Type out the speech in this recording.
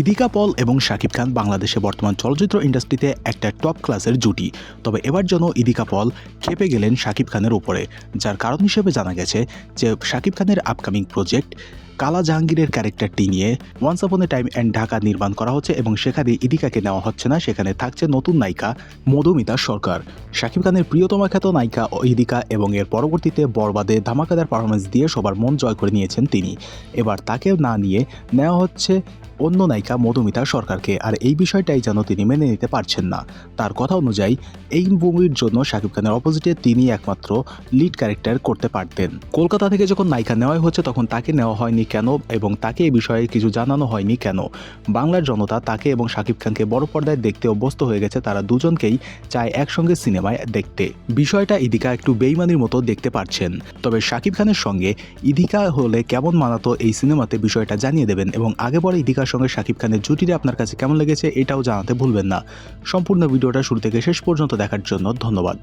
ইদিকা পল এবং শাকিব খান বাংলাদেশে বর্তমান চলচ্চিত্র ইন্ডাস্ট্রিতে একটা টপ ক্লাসের জুটি। তবে এবার যেন ইদিকা পল খেপে গেলেন শাকিব খানের উপরে, যার কারণ হিসেবে জানা গেছে যে শাকিব খানের আপকামিং প্রজেক্ট কালা জাহাঙ্গীরের ক্যারেক্টারটি নিয়ে once upon A time and Dhaka নির্মাণ করা হচ্ছে এবং সেখানে ইদিকাকে নেওয়া হচ্ছে না, সেখানে থাকছে নতুন নায়িকা মধুমিতা সরকার। শাকিব খানের প্রিয়তমা খ্যাত নায়িকা ইদিকা এবং এর পরবর্তীতে বরবাদে ধামাকাদার পারফরমেন্স দিয়ে সবার মন জয় করে নিয়েছেন তিনি। এবার তাকে না নিয়ে নেওয়া হচ্ছে অন্য নায়িকা মধুমিতা সরকারকে, আর এই বিষয়টাই যেন তিনি মেনে নিতে পারছেন না। তার কথা অনুযায়ী, এই মুভির জন্য শাকিব খানের অপোজিটে তিনি একমাত্র লিড ক্যারেক্টার করতে পারতেন। কলকাতা থেকে যখন নায়িকা নেওয়া হচ্ছে, তখন তাকে নেওয়া হয়নি কেন? এবং তাকে এই বিষয়ে কিছু জানানো হয়নি কেন? বাংলার জনতা তাকে এবং শাকিব খানকে বড় পর্দায় দেখতে অভ্যস্ত হয়ে গেছে, তারা দুজনকেই চায় একসঙ্গে সিনেমায় দেখতে। বিষয়টা ইদিকা একটু বেইমানির মতো দেখতে পারছেন। তবে শাকিব খানের সঙ্গে ইদিকা হলে কেমন মানাতো এই সিনেমাতে বিষয়টা জানিয়ে দেবেন, এবং আগে পরে ইদিকার সঙ্গে শাকিব খানের জুটিটা আপনার কাছে কেমন লেগেছে এটাও জানাতে ভুলবেন না। সম্পূর্ণ ভিডিওটা শুরু থেকে শেষ পর্যন্ত দেখার জন্য ধন্যবাদ।